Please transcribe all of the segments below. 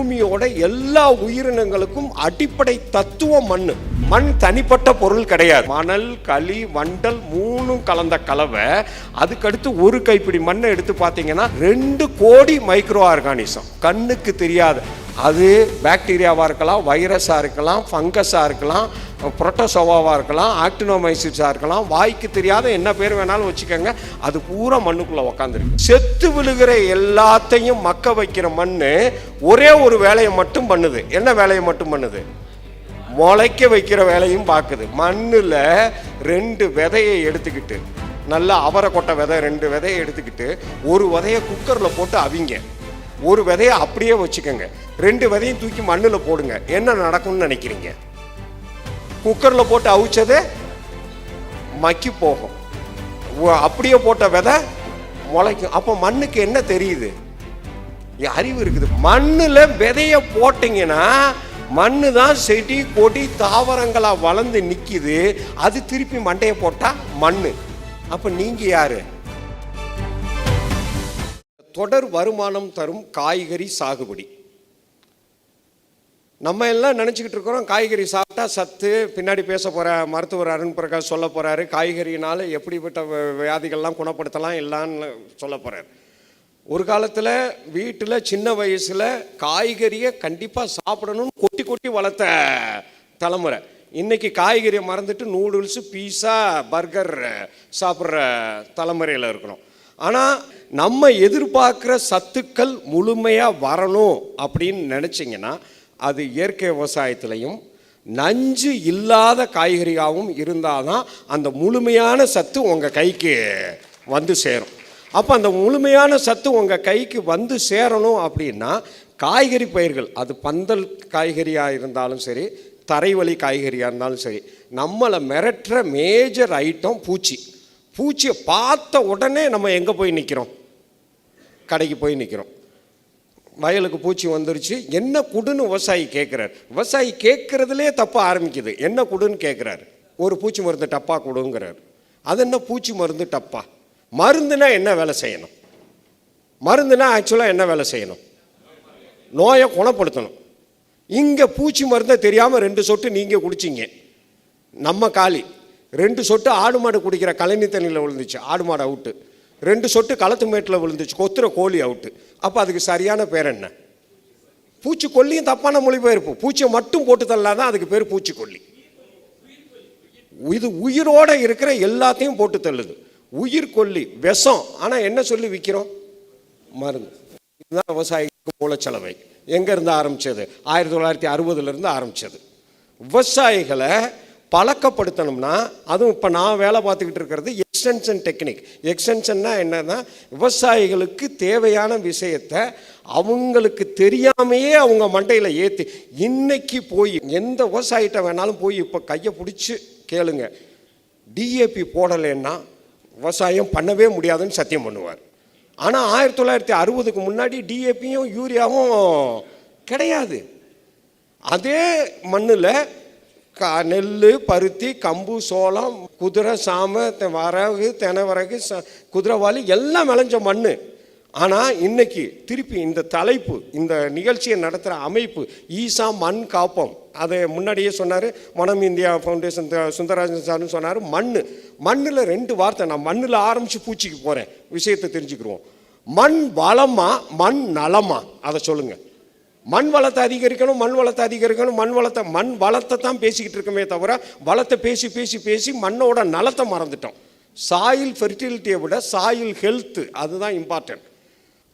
பூமியோட எல்லா உயிரினங்களுக்கும் அடிப்படை தத்துவம் மண்ணு. மண் தனிப்பட்ட பொருள் கிடையாது. மணல் களி வண்டல் மூணும் கலந்த கலவை. அதுக்கடுத்து ஒரு கைப்பிடி மண்ணை எடுத்து பார்த்தீங்கன்னா ரெண்டு கோடி மைக்ரோ ஆர்கானிசம். கண்ணுக்கு தெரியாது அது பாக்டீரியாவாக இருக்கலாம் வைரஸாக இருக்கலாம் ஃபங்கஸாக இருக்கலாம் புரோட்டோசோவாவாக இருக்கலாம் ஆக்டினோமைசிஸாக இருக்கலாம். வாய்க்கு தெரியாத என்ன பேர் வேணாலும் வச்சுக்கோங்க. அது பூரா மண்ணுக்குள்ளே உக்காந்துருக்கு. செத்து விழுகிற எல்லாத்தையும் மக்க வைக்கிற மண் ஒரே ஒரு வேலையை மட்டும் பண்ணுது. என்ன வேலையை மட்டும் பண்ணுது? முளைக்க வைக்கிற வேலையும் பார்க்குது மண்ணில் ரெண்டு விதையை எடுத்துக்கிட்டு நல்லா அவரை கொட்டை விதை ரெண்டு விதையை எடுத்துக்கிட்டு ஒரு விதையை குக்கரில் போட்டு அவிங்க. ஒரு விதையை அப்படியே வச்சுக்கோங்க. ரெண்டு விதையும் தூக்கி மண்ணில் போடுங்க. என்ன நடக்கும்னு நினைக்கிறீங்க? குக்கரில் போட்டு அவிச்சது மக்கி போகும். அப்படியே போட்ட விதை முளைக்கும். அப்போ மண்ணுக்கு என்ன தெரியுது? அறிவு இருக்குது. மண்ணில் விதைய போட்டிங்கன்னா மண்ணு தான் செடி கொடி தாவரங்களாக வளர்ந்து நிற்கிது அது திருப்பி மண்டையை போட்டால் மண் அப்போ நீங்கள் யாரு? தொடர் வருமானம் தரும் காய்கறி சாகுபடி. நம்ம எல்லாம் நினச்சிக்கிட்டு இருக்கிறோம் காய்கறி சாப்பிட்டா சத்து பின்னாடி பேச போகிற மருத்துவர் அருண் பிரகாஷ் சொல்ல போகிறாரு காய்கறினால் எப்படிப்பட்ட வியாதிகள்லாம் குணப்படுத்தலாம் எல்லான்னு சொல்ல போகிறார் ஒரு காலத்தில் வீட்டில் சின்ன வயசில் காய்கறியை கண்டிப்பாக சாப்பிடணும்னு கொட்டி கொட்டி வளர்த்த தலைமுறை. இன்னைக்கு காய்கறியை மறந்துட்டு நூடுல்ஸு பீஸா பர்கர் சாப்பிட்ற தலைமுறையில் இருக்கிறோம். ஆனால் நம்ம எதிர்பார்க்குற சத்துக்கள் முழுமையாக வரணும் அப்படின்னு நினச்சிங்கன்னா அது இயற்கை விவசாயத்துலையும் நஞ்சு இல்லாத காய்கறியாகவும் இருந்தால் தான் அந்த முழுமையான சத்து உங்கள் கைக்கு வந்து சேரும். அப்போ அந்த முழுமையான சத்து உங்கள் கைக்கு வந்து சேரணும் அப்படின்னா காய்கறி பயிர்கள் அது பந்தல் காய்கறியாக இருந்தாலும் சரி தரைவழி காய்கறியாக இருந்தாலும் சரி நம்மளை மிரட்டுற மேஜர் ஐட்டம் பூச்சி. பூச்சியை பார்த்த உடனே நம்ம எங்கே போய் நிற்கிறோம் கடைக்கு போய் நிற்கிறோம் வயலுக்கு பூச்சி வந்துருச்சு. என்ன குடுன்னு விவசாயி கேட்குறாரு விவசாயி கேட்குறதுலே தப்பு ஆரம்பிக்குது. என்ன குடுன்னு கேட்குறாரு ஒரு பூச்சி மருந்து டப்பா கொடுங்கிறாரு. அது என்ன பூச்சி மருந்து டப்பா? மருந்துனா என்ன வேலை செய்யணும்? மருந்துனா ஆக்சுவலாக என்ன வேலை செய்யணும்? நோயை குணப்படுத்தணும். இங்கே பூச்சி மருந்தை தெரியாமல் ரெண்டு சொட்டு நீங்கள் குடிச்சிங்க. நம்ம காலி. ரெண்டு சொட்டு ஆடு மாடு குடிக்கிற கழனி தண்ணியில் விழுந்துச்சு. ஆடு மாடு அவுட்டு ரெண்டு சொட்டு களத்து மேட்டில் விழுந்துச்சு. கொத்துற கோழி அவுட்டு அப்போ அதுக்கு சரியான பேர் என்ன? பூச்சிக்கொல்லியும் தப்பான மொழிபெயர்ப்பு. பூச்சியை மட்டும் போட்டு தள்ளாதான் தான் அதுக்கு பேர் பூச்சிக்கொல்லி. இது உயிரோட இருக்கிற எல்லாத்தையும் போட்டு தள்ளுது. உயிர் கொல்லி விஷம். ஆனால் என்ன சொல்லி விற்கிறோம் மருந்து. இதுதான் விவசாயிக்கு மூலச்சலவை. எங்கேருந்து ஆரம்பிச்சது? ஆயிரத்தி தொள்ளாயிரத்தி அறுபதுலேருந்து ஆரம்பிச்சது. விவசாயிகளை பழக்கப்படுத்தணும்னா அதுவும் இப்போ நான் வேலை பார்த்துக்கிட்டு இருக்கிறது எக்ஸ்டென்ஷன் டெக்னிக் எக்ஸ்டென்ஷன்னா என்னன்னா விவசாயிகளுக்கு தேவையான விஷயத்தை அவங்களுக்கு தெரியாமையே அவங்க மண்டையில் ஏற்றி இன்னைக்கு போய் எந்த விவசாயிட்ட வேணாலும் போய் இப்போ கையை பிடிச்சி கேளுங்க. டிஏபி போடலைன்னா விவசாயம் பண்ணவே முடியாதுன்னு சத்தியம் பண்ணுவார். ஆனால் ஆயிரத்தி தொள்ளாயிரத்தி அறுபதுக்கு முன்னாடி டிஏபியும் யூரியாவும் கிடையாது. அதே மண்ணில் க நெல் பருத்தி கம்பு சோளம் குதிரை சாம வரகு தெனவரகு ச குதிரைவாளி எல்லாம் விளைஞ்ச மண் ஆனால் இன்னைக்கு திருப்பி இந்த தலைப்பு இந்த நிகழ்ச்சியை நடத்துகிற அமைப்பு ஈசா மண் காப்போம். அதை முன்னாடியே சொன்னார் மனம் இந்தியா ஃபவுண்டேஷன் சுந்தரராஜன் சார்னு சொன்னார் மண் மண்ணில் ரெண்டு வார்த்தை நான் மண்ணில் ஆரம்பித்து பூச்சிக்கு போகிறேன் விஷயத்தை தெரிஞ்சுக்கிடுவோம் மண் வளமா மண் நலமா? அதை சொல்லுங்கள் மண் வளத்தை அதிகரிக்கணும் மண் வளத்தை அதிகரிக்கணும் மண் வளத்தை மண் வளத்தை தான் பேசிக்கிட்டு இருக்கோமே தவிர வளத்தை பேசி பேசி பேசி மண்ணோட நலத்தை மறந்துட்டோம். சாயில் ஃபெர்டிலிட்டியை விட சாயில் ஹெல்த்து அதுதான் இம்பார்ட்டன்ட்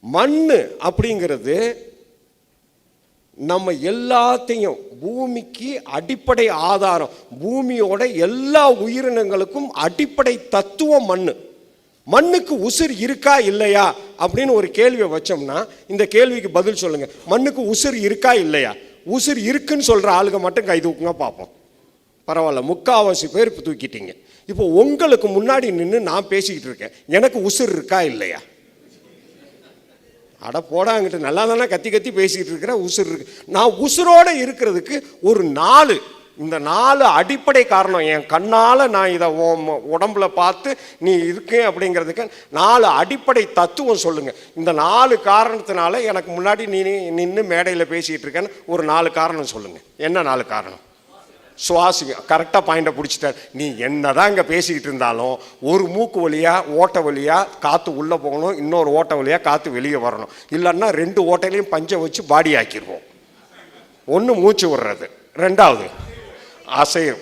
மண் அப்படிங்கிறது நம்ம எல்லாத்தையும் பூமிக்கு அடிப்படை ஆதாரம். பூமியோட எல்லா உயிரினங்களுக்கும் அடிப்படை தத்துவம் மண் மண்ணுக்கு உசுர் இருக்கா இல்லையா அப்படின்னு ஒரு கேள்வியை வச்சோம்னா இந்த கேள்விக்கு பதில் சொல்லுங்க. மண்ணுக்கு உசிர் இருக்கா இல்லையா? உசுர் இருக்குன்னு சொல்ற ஆளுங்க மட்டும் கை தூக்குங்க பார்ப்போம். பரவாயில்ல முக்காவாசி பேர் இப்போ தூக்கிட்டீங்க. இப்போ உங்களுக்கு முன்னாடி நின்று நான் பேசிக்கிட்டு இருக்கேன். எனக்கு உசுர் இருக்கா இல்லையா? அட போடாங்கிட்டு நல்லா தானே கத்தி கத்தி பேசிக்கிட்டு இருக்கிற உசுர் இருக்கு. நான் உசுரோட இருக்கிறதுக்கு ஒரு நாலு இந்த நாலு அடிப்படை காரணம். என் கண்ணால் நான் இதை உடம்புல பார்த்து நீ இருக்கேன் அப்படிங்கிறதுக்கு நாலு அடிப்படை தத்துவம் சொல்லுங்க. இந்த நாலு காரணத்தினால எனக்கு முன்னாடி நீ நின்று மேடையில் பேசிகிட்டு இருக்கேன்னு ஒரு நாலு காரணம் சொல்லுங்க. என்ன நாலு காரணம்? சுவாசிங்க கரெக்டாக பாயிண்டை பிடிச்சிட்டார் நீ என்னதான் இங்கே பேசிக்கிட்டு இருந்தாலும் ஒரு மூக்கு வழியாக ஓட்டை வழியாக காற்று உள்ளே போகணும் இன்னொரு ஓட்டை வழியாக காற்று வெளியே வரணும். இல்லைன்னா ரெண்டு ஓட்டையிலையும் பஞ்சை வச்சு பாடி ஆக்கிடுவோம் ஒன்று மூச்சு விடுறது. ரெண்டாவது அசையும்.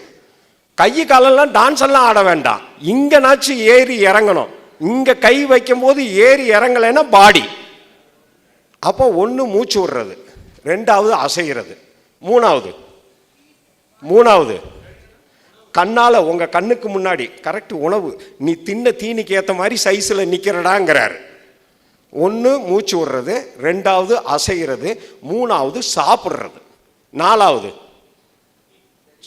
கை காலெல்லாம் டான்ஸ் எல்லாம் ஆட வேண்டாம். இங்கனாச்சும் ஏறி இறங்கணும். இங்கே கை வைக்கும்போது ஏறி இறங்கலைன்னா பாடி அப்போ ஒன்று மூச்சு விடுறது. ரெண்டாவது அசைகிறது மூணாவது. மூணாவது. கண்ணால் உங்கள் கண்ணுக்கு முன்னாடி கரெக்ட் உணவு. நீ தின்ன தீனிக்கு ஏற்ற மாதிரி சைஸில் நிற்கிறடாங்கிறாரு ஒன்று மூச்சு விடுறது. ரெண்டாவது அசைகிறது மூணாவது சாப்பிட்றது. நாலாவது.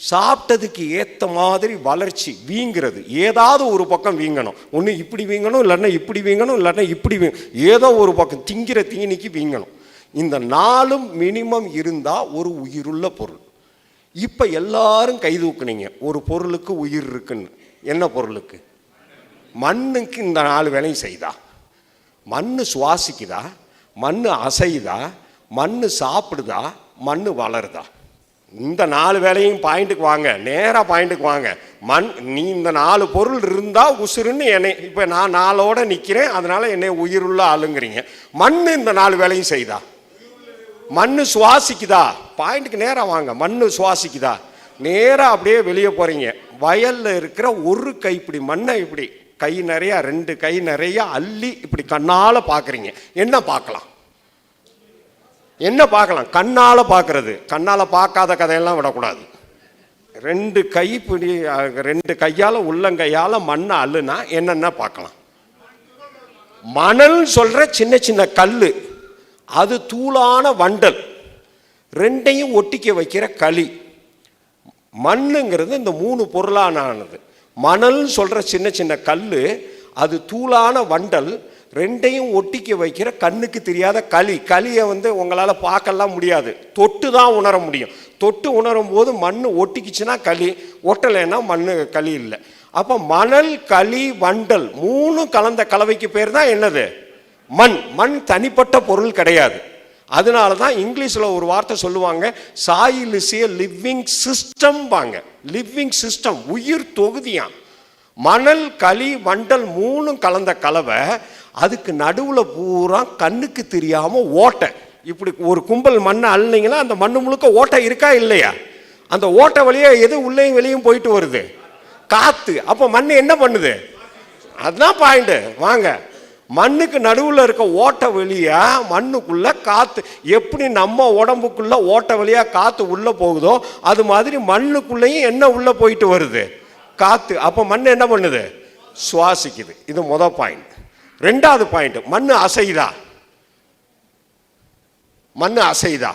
சாப்பிட்டதுக்கு ஏற்ற மாதிரி வளர்ச்சி வீங்கிறது. ஏதாவது ஒரு பக்கம் வீங்கணும். ஒன்று இப்படி வீங்கணும் இல்லைன்னா இப்படி வீங்கணும் இல்லைன்னா இப்படி வீங்க ஏதோ ஒரு பக்கம் திங்கிற தீனிக்கு வீங்கணும். இந்த நாளும் மினிமம் இருந்தால் ஒரு உயிருள்ள பொருள். இப்போ எல்லாரும் கை தூக்குனீங்க. ஒரு பொருளுக்கு உயிர் இருக்குன்னு. என்ன பொருளுக்கு? மண்ணுக்கு இந்த நாலு வேலையும் செய்தா? மண் சுவாசிக்குதா? மண் அசையுதா? மண் சாப்பிடுதா? மண் வளருதா? இந்த நாலு வேலையும் பாயிண்ட்டுக்கு வாங்க நேராக பாயிண்ட்டுக்கு வாங்க. மண் நீ இந்த நாலு பொருள் இருந்தால் உசுருன்னு என்னை இப்போ நான் நாளோட நிற்கிறேன் அதனால் என்னை உயிருள்ள ஆளுங்கிறீங்க. மண் இந்த நாலு வேலையும் செய்தா? மண் சுவாசிக்குதா? பாயிண்ட்டுக்கு நேராக வாங்க மண் சுவாசிக்குதா? நேராக அப்படியே வெளியே போகிறீங்க வயலில் இருக்கிற ஒரு கைப்பிடி மண்ணை இப்படி கை நிறையா ரெண்டு கை நிறையா அள்ளி இப்படி கண்ணால் பார்க்குறீங்க என்ன பார்க்கலாம் என்ன பார்க்கலாம்? கண்ணால் பார்க்கறது. கண்ணால் பார்க்காத கதையெல்லாம் விடக்கூடாது. ரெண்டு கை பிடி ரெண்டு கையால் உள்ளங்கையால் மண்ணை அள்ளுனா என்னென்ன பார்க்கலாம்? மணல் சொல்கிற சின்ன சின்ன கல் அது தூளான வண்டல். ரெண்டையும் ஒட்டிக்க வைக்கிற களி. மண்ணுங்கிறது இந்த மூணு பொருளானது. மணல் சொல்கிற சின்ன சின்ன கல் அது தூளான வண்டல் ரெண்டையும் ஒட்டிக்க வைக்கிற கண்ணுக்கு தெரியாத களி. களியை வந்து உங்களால் பார்க்கலாம் முடியாது. தொட்டு தான் உணர முடியும். தொட்டு உணரும் போது மண் ஒட்டிக்கிச்சுன்னா களி ஒட்டலைன்னா மண் களி இல்லை. அப்போ மணல் களி வண்டல் மூணும் கலந்த கலவைக்கு பேர் தான் என்னது? மண். மண் தனிப்பட்ட பொருள் கிடையாது. அதனால தான் இங்கிலீஷில் ஒரு வார்த்தை சொல்லுவாங்க soil is a living system வாங்க லிவிங் சிஸ்டம் உயிர் தொகுதியான் மணல் களி வண்டல் மூணும் கலந்த கலவை அதுக்கு நடுவில் பூரா கண்ணுக்கு தெரியாமல் ஓட்டை. இப்படி ஒரு கும்பல் மண்ணை அள்ளினீங்கன்னா அந்த மண்ணு முழுக்க ஓட்டை இருக்கா இல்லையா? அந்த ஓட்டை வழியாக எது உள்ளேயும் வெளியும் போயிட்டு வருது? காற்று அப்போ மண் என்ன பண்ணுது? அதுதான் பாயிண்ட் வாங்க. மண்ணுக்கு நடுவில் இருக்க ஓட்டை வழியாக மண்ணுக்குள்ளே காற்று எப்படி நம்ம உடம்புக்குள்ளே ஓட்டை வழியாக காற்று உள்ளே போகுதோ அது மாதிரி மண்ணுக்குள்ளேயும் என்ன உள்ளே போயிட்டு வருது? காற்று அப்போ மண் என்ன பண்ணுது? சுவாசிக்குது. இது முத பாயிண்ட் ரெண்டாவது பாயிண்ட் மண் அசைதா மண் அசைதா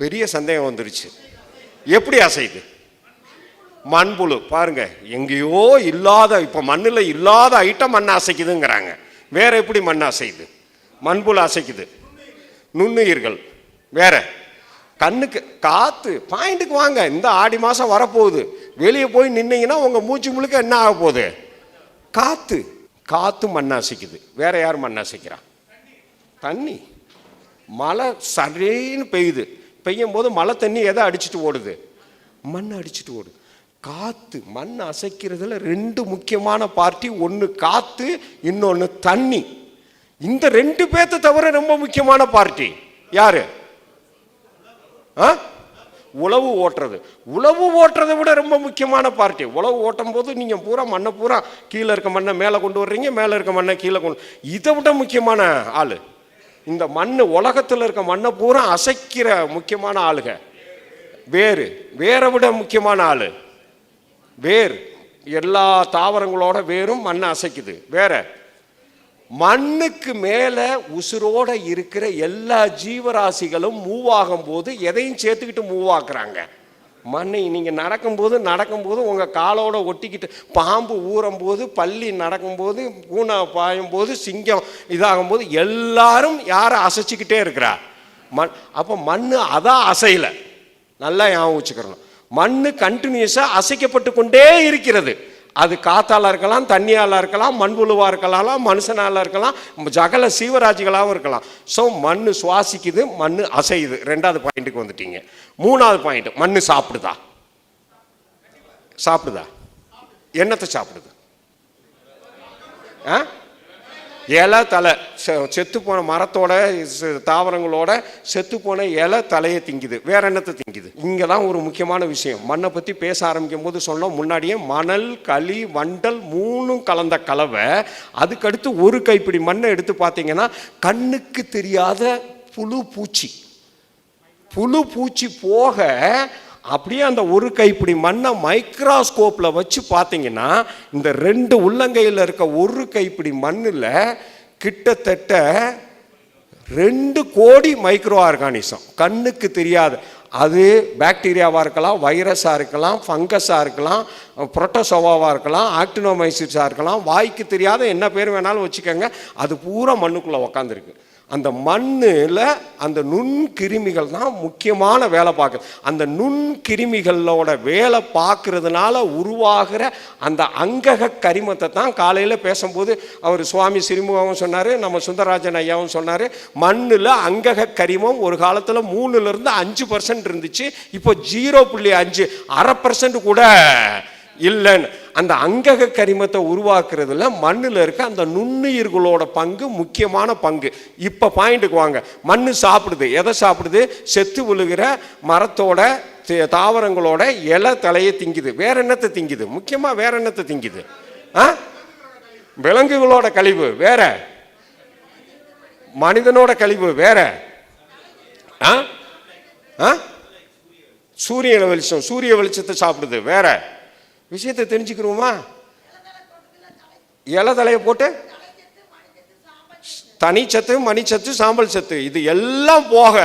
பெரிய சந்தேகம் வந்துருச்சு. எப்படி அசைது மண்புழு பாருங்க எங்கேயோ இல்லாத இப்போ மண்ணில் இல்லாத ஐட்டம் மண் அசைக்குதுங்கிறாங்க. வேற எப்படி மண் அசையுது? மண்புழு அசைக்குது. நுண்ணுயிர்கள். வேற? கண்ணுக்கு காற்று பாயிண்ட்டுக்கு வாங்க. இந்த ஆடி மாதம் வரப்போகுது. வெளியே போய் நின்னீங்கன்னா உங்கள் மூச்சு முழுக்க என்ன ஆக போகுது? காற்று காற்று மண் அசைக்குது வேற யார் மண் தண்ணி. மழை சரின்னு பெய்யுது. பெய்யும் போது மழை தண்ணி எதை அடிச்சிட்டு ஓடுது? மண் அடிச்சிட்டு ஓடுது. காற்று மண் அசைக்கிறதுல ரெண்டு முக்கியமான பார்ட்டி. ஒன்று காற்று இன்னொன்று தண்ணி. இந்த ரெண்டு பேர்த்த தவிர ரொம்ப முக்கியமான பார்ட்டி. யாரு? ஆ? உழவு ஓட்டுறது. உழவு ஓட்டுறதை விட ரொம்ப முக்கியமான பார்ட்டி உழவு ஓட்டும் போது நீங்கள் பூரா மண்ணை பூரா கீழே இருக்க மண்ணை மேலே கொண்டு வர்றீங்க மேலே இருக்க மண்ணை கீழே கொண்டு இதை விட முக்கியமான ஆள். இந்த மண் உலகத்தில் இருக்க மண்ணை பூரா அசைக்கிற முக்கியமான ஆளுங்க வேறு வேரை விட முக்கியமான ஆள். வேர் எல்லா தாவரங்களோட வேரும் மண்ணை அசைக்குது. வேற. மண்ணுக்கு மேலே உசுரோடு இருக்கிற எல்லா ஜீவராசிகளும் மூவ் ஆகும்போது எதையும் சேர்த்துக்கிட்டு மூவ் ஆக்குறாங்க. மண்ணை நீங்கள் நடக்கும்போது நடக்கும்போது உங்கள் காலோட ஒட்டிக்கிட்டு பாம்பு ஊறும்போது பள்ளி நடக்கும்போது பூனை பாயும்போது சிங்கம் இதாகும்போது எல்லாரும் யாரை அசைச்சிக்கிட்டே இருக்கிறா? மண் அப்போ மண் அதான் அசையலை. நல்லா ஞாபகம் வச்சுக்கிறணும் மண்ணு கண்டினியூஸாக அசைக்கப்பட்டு கொண்டே இருக்கிறது. அது காத்தால் இருக்கலாம் தண்ணியால இருக்கலாம் மண்புழுவாக இருக்கலாம் மனுஷனால இருக்கலாம் ஜகல சீவராஜிகளாகவும் இருக்கலாம். ஸோ மண் சுவாசிக்குது மண் அசையுது. ரெண்டாவது பாயிண்ட்டுக்கு வந்துட்டீங்க. மூணாவது பாயிண்ட் மண் சாப்பிடுதா? சாப்பிடுதா? என்னத்தை சாப்பிடுது? ஆ? இலை தலை. செத்து போன மரத்தோட தாவரங்களோட செத்து போன இலை தலையை திங்குது. வேற என்னத்தை திங்குது? இங்கே தான் ஒரு முக்கியமான விஷயம். மண்ணை பற்றி பேச ஆரம்பிக்கும் போது சொன்னோம் முன்னாடியே மணல் களி வண்டல் மூணும் கலந்த கலவை. அதுக்கடுத்து ஒரு கைப்பிடி மண்ணை எடுத்து பார்த்தீங்கன்னா கண்ணுக்கு தெரியாத புழு பூச்சி. புழு பூச்சி போக அப்படியே அந்த ஒரு கைப்பிடி மண்ணை மைக்ராஸ்கோப்பில் வச்சு பார்த்தீங்கன்னா இந்த ரெண்டு உள்ளங்கையில் இருக்க ஒரு கைப்பிடி மண்ணில் கிட்டத்தட்ட ரெண்டு கோடி மைக்ரோ ஆர்கானிசம். கண்ணுக்கு தெரியாது. அது பாக்டீரியாவாக இருக்கலாம் வைரஸாக இருக்கலாம் ஃபங்கஸாக இருக்கலாம் புரோட்டோசோவாவாக இருக்கலாம் ஆக்டினோமைசிஸாக இருக்கலாம் வாய்க்கு தெரியாத என்ன பேர் வேணாலும் வச்சுக்கோங்க அது பூரா மண்ணுக்குள்ளே உக்காந்துருக்கு. அந்த மண்ணில் அந்த நுண்கிருமிகள் தான் முக்கியமான வேலை பார்க்குது. அந்த நுண்கிருமிகளோட வேலை பார்க்குறதுனால உருவாகிற அந்த அங்கக கரிமத்தை தான் காலையில் பேசும்போது அவர் சுவாமி சிறுமுகவும் சொன்னார் நம்ம சுந்தரராஜன் ஐயாவும் சொன்னார் மண்ணில் அங்கக கரிமம் ஒரு காலத்தில் மூணுலேருந்து அஞ்சு பர்சன்ட் இருந்துச்சு இப்போ ஜீரோ புள்ளி அஞ்சு அரை பர்சன்ட் கூட இல்லைன்னு. அந்த அங்கக கரிமத்தை உருவாக்குறதுல மண்ணில் இருக்க அந்த நுண்ணுயிர்களோட பங்கு முக்கியமான பங்கு. இப்போ பாயிண்ட்டுக்கு வாங்க. மண் சாப்பிடுது. எதை சாப்பிடுது? செத்து விழுகிற மரத்தோட தாவரங்களோட இலை தலையை திங்குது. வேற என்னத்தை திங்குது? முக்கியமாக வேற என்னத்தை திங்குது? ஆ? விலங்குகளோட கழிவு. வேற? மனிதனோட கழிவு. வேற? ஆ? ஆ? சூரிய வெளிச்சம். சூரிய வெளிச்சத்தை சாப்பிடுது. வேற? விஷயத்தை தெரிஞ்சுக்கிறோமா இலை தலையை போட்டு? தனிச்சத்து மணிச்சத்து சாம்பல் சத்து. இது எல்லாம் போக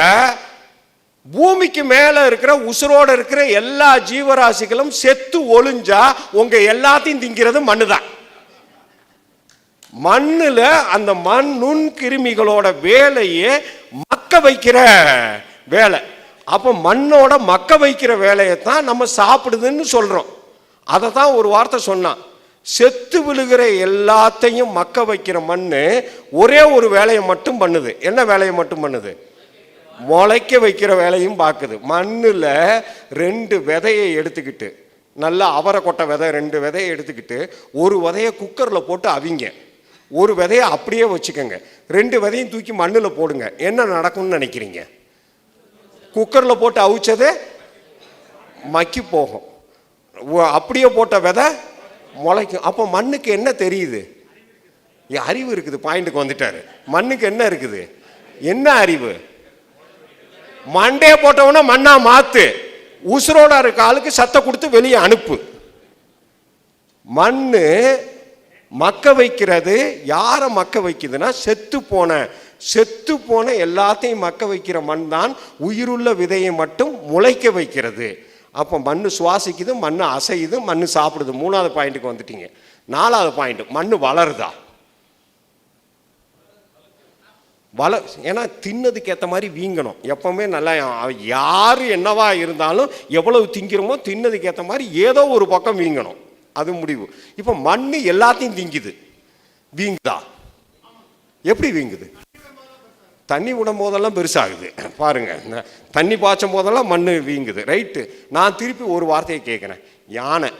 பூமிக்கு மேலே இருக்கிற உசுரோடு இருக்கிற எல்லா ஜீவராசிகளும் செத்து ஒளிஞ்சா உங்க எல்லாத்தையும் திங்கிறது மண்ணு தான் மண்ணில் அந்த மண் நுண் கிருமிகளோட வேலையே மக்க வைக்கிற வேலை. அப்போ மண்ணோட மக்க வைக்கிற வேலையை தான் நம்ம சாப்பிடுதுன்னு சொல்கிறோம் அதை தான் ஒரு வார்த்தை சொன்னான். செத்து விழுகிற எல்லாத்தையும் மக்க வைக்கிற மண்ணு ஒரே ஒரு வேலையை மட்டும் பண்ணுது. என்ன வேலையை மட்டும் பண்ணுது? முளைக்க வைக்கிற வேலையும் பார்க்குது. மண்ணில் ரெண்டு விதையை எடுத்துக்கிட்டு நல்லா அவரை கொட்டை விதை ரெண்டு விதையை எடுத்துக்கிட்டு ஒரு விதையை குக்கரில் போட்டு அவிங்க. ஒரு விதையை அப்படியே வச்சுக்கோங்க. ரெண்டு விதையும் தூக்கி மண்ணில் போடுங்க. என்ன நடக்கும்னு நினைக்கிறீங்க? குக்கரில் போட்டு அவிச்சதே மக்கி போகும். அப்படியே போட்ட விதை முளைக்கும். அப்போ மண்ணுக்கு என்ன தெரியுது? என் அறிவு இருக்குது. பாயிண்ட்டுக்கு வந்துட்டாரு. மண்ணுக்கு என்ன இருக்குது? என்ன அறிவு? மண்டையை போட்டவன மண்ணா மாத்து. உசுரோட இருக்க ஆளுக்கு சத்தை கொடுத்து வெளியே அனுப்பு. மண்ணு மக்க வைக்கிறது. யாரை மக்க வைக்குதுன்னா செத்து போன செத்து போன எல்லாத்தையும் மக்க வைக்கிற மண் தான் உயிருள்ள விதையை மட்டும் முளைக்க வைக்கிறது. அப்போ மண் சுவாசிக்குது மண் அசையுது மண் சாப்பிடுது. மூணாவது பாயிண்ட்டுக்கு வந்துட்டீங்க. நாலாவது பாயிண்ட் மண் வளருதா? வள ஏன்னா தின்னதுக்கு ஏற்ற மாதிரி வீங்கணும். எப்பவுமே நல்லா யார் என்னவா இருந்தாலும் எவ்வளவு திங்கிறோமோ தின்னதுக்கு ஏற்ற மாதிரி ஏதோ ஒரு பக்கம் வீங்கணும். அது முடிவு. இப்போ மண் எல்லாத்தையும் திங்குது. வீங்குதா? எப்படி வீங்குது? தண்ணி விடும் போதெல்லாம் பெருசாகுது. பாருங்க இந்த தண்ணி பாய்ச்சும் போதெல்லாம் மண் வீங்குது. ரைட்டு நான் திருப்பி ஒரு வார்த்தையை கேட்குறேன் யானை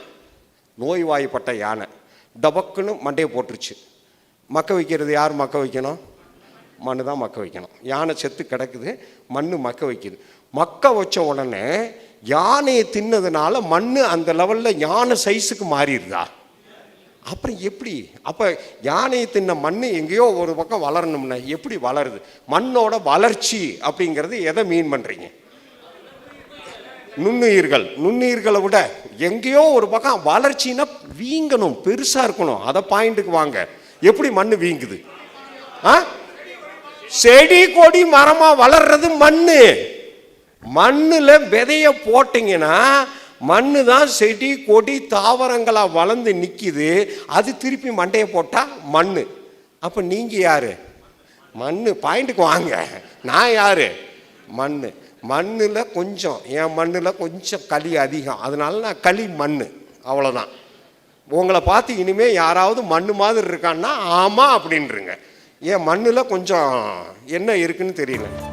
நோய்வாய்ப்பட்ட யானை டபக்குன்னு மண்டையை போட்டுருச்சு. மக்க வைக்கிறது யார் மக்க வைக்கணும்? மண்ணு தான் மக்க வைக்கணும். யானை செத்து கிடக்குது மண் மக்க வைக்குது. மக்க வச்ச உடனே யானையை தின்னதுனால மண் அந்த லெவலில் யானை சைஸுக்கு மாறிடுதா? அப்புறம் எப்படி? அப்போ யானையை தின்ன மண் எங்கேயோ ஒரு பக்கம் வளரணும்னா எப்படி வளருது? மண்ணோட வளர்ச்சி அப்படிங்கிறது எதை மீன் பண்ணுறீங்க நுண்ணுயிர்கள். நுண்ணுயிர்களை விட எங்கேயோ ஒரு பக்கம் வளர்ச்சின்னா வீங்கணும் பெருசாக இருக்கணும். அதை பாயிண்ட்டுக்கு வாங்க. எப்படி மண் வீங்குது? ஆ? செடி கொடி மரமாக வளர்றது மண் மண்ணில் விதைய போட்டிங்கன்னா மண்ணு தான் செடி கொடி தாவரங்களாக வளர்ந்து நிற்கிது அது திருப்பி மண்டையை போட்டால் மண் அப்போ நீங்கள் யார்? மண் பாயிண்ட்டுக்கு வாங்க. நான் யார்? மண் மண்ணில் கொஞ்சம். என் மண்ணில் கொஞ்சம் களி அதிகம். அதனால நான் களி மண் அவ்வளோதான் உங்களை பார்த்து இனிமே யாராவது மண் மாதிரி இருக்கான்னா ஆமாம் அப்படின்றங்க. என் மண்ணில் கொஞ்சம் என்ன இருக்குன்னு தெரியல.